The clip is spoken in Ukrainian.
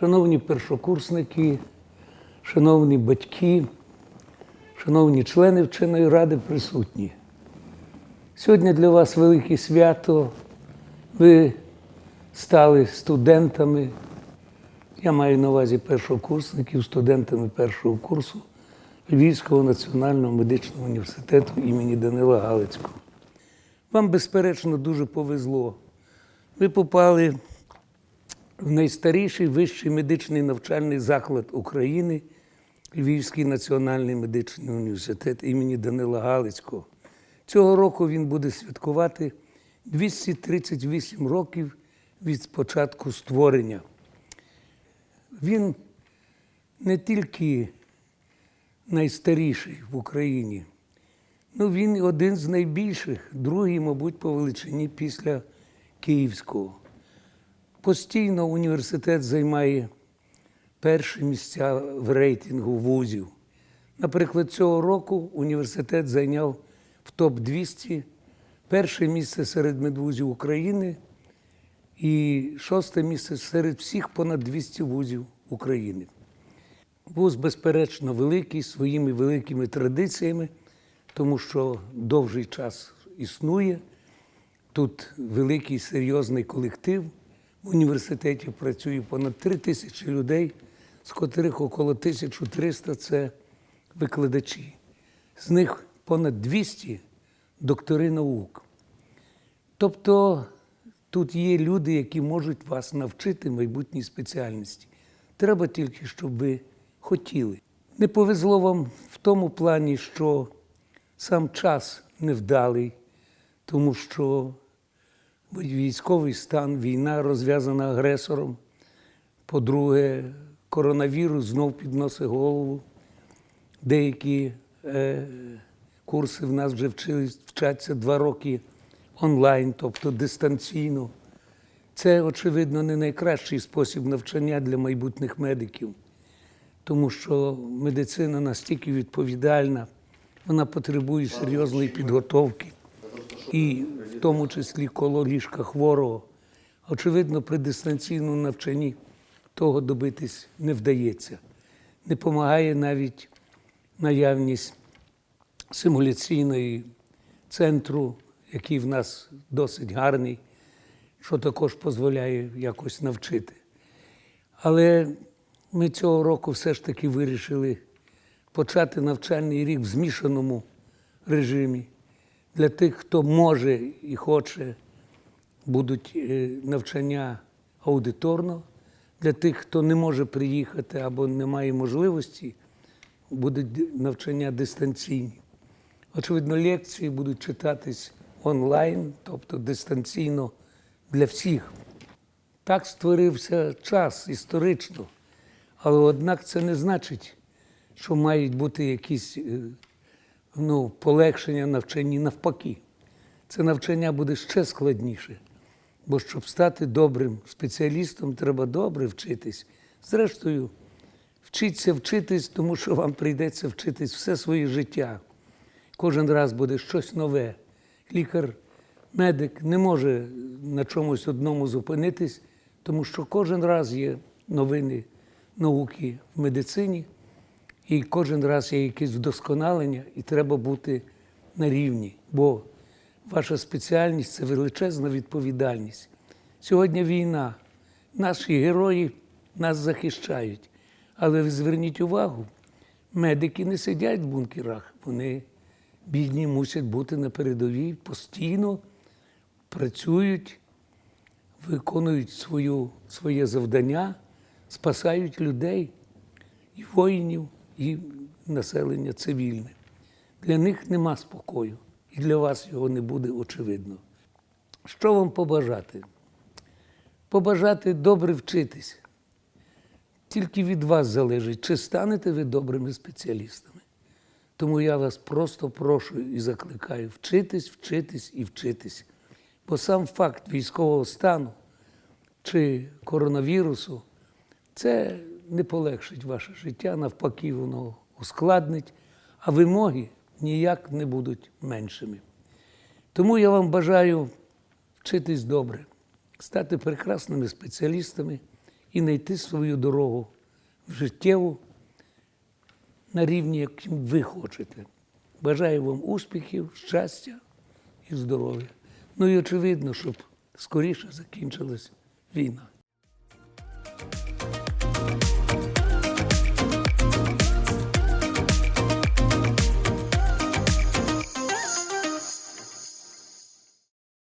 Шановні першокурсники, шановні батьки, шановні члени вченої ради присутні. Сьогодні для вас велике свято. Ви стали студентами. Я маю на увазі першокурсників, студентами першого курсу Львівського національного медичного університету імені Данила Галицького. Вам, безперечно, дуже повезло. Ви попали в найстаріший вищий медичний навчальний заклад України Львівський національний медичний університет імені Данила Галицького. Цього року він буде святкувати 238 років від початку створення. Він не тільки найстаріший в Україні, ну він один з найбільших, другий, мабуть, по величині після Київського. Постійно університет займає перші місця в рейтингу вузів. Наприклад, цього року університет зайняв в топ-200 перше місце серед медвузів України і шосте місце серед всіх понад 200 вузів України. Вуз, безперечно, великий своїми великими традиціями, тому що довгий час існує. Тут великий серйозний колектив. В університеті працює понад 3 тисячі людей, з котрих около 1300 це викладачі. З них понад 200 доктори наук. Тобто тут є люди, які можуть вас навчити майбутній спеціальності. Треба тільки, щоб ви хотіли. Не повезло вам в тому плані, що сам час невдалий, тому що військовий стан, війна розв'язана агресором. По-друге, коронавірус знов підносить голову. Деякі е, курси в нас вже вчили, вчаться два роки онлайн, тобто дистанційно. Це, очевидно, не найкращий спосіб навчання для майбутніх медиків, тому що медицина настільки відповідальна, вона потребує серйозної підготовки, і в тому числі коло ліжка хворого. Очевидно, при дистанційному навчанні того добитись не вдається. Не допомагає навіть наявність симуляційної центру, який в нас досить гарний, що також дозволяє якось навчити. Але ми цього року все ж таки вирішили почати навчальний рік в змішаному режимі. Для тих, хто може і хоче, будуть е, навчання аудиторно. Для тих, хто не може приїхати або не має можливості, будуть навчання дистанційні. Очевидно, лекції будуть читатись онлайн, тобто дистанційно для всіх. Так створився час історично, але однак це не значить, що мають бути якісь е, ну, полегшення навчанні навпаки. Це навчання буде ще складніше. Бо щоб стати добрим спеціалістом, треба добре вчитись. Зрештою, вчіться вчитись, тому що вам прийдеться вчитись все своє життя. Кожен раз буде щось нове. Лікар, медик не може на чомусь одному зупинитись, тому що кожен раз є новини науки в медицині, і кожен раз є якесь вдосконалення, і треба бути на рівні. Бо ваша спеціальність це величезна відповідальність. Сьогодні війна, наші герої нас захищають. Але ви зверніть увагу, медики не сидять в бункерах, вони бідні мусять бути на передовій, постійно працюють, виконують свою, своє завдання, спасають людей, і воїнів, і населення цивільне. Для них нема спокою, і для вас його не буде очевидно. Що вам побажати? Побажати добре вчитися. Тільки від вас залежить, чи станете ви добрими спеціалістами. Тому я вас просто прошу і закликаю вчитись, вчитись і вчитись. Бо сам факт військового стану чи коронавірусу це не полегшить ваше життя, навпаки, воно ускладнить, а вимоги ніяк не будуть меншими. Тому я вам бажаю вчитись добре, стати прекрасними спеціалістами і знайти свою дорогу в життєву на рівні, яким ви хочете. Бажаю вам успіхів, щастя і здоров'я. Ну і очевидно, щоб скоріше закінчилась війна.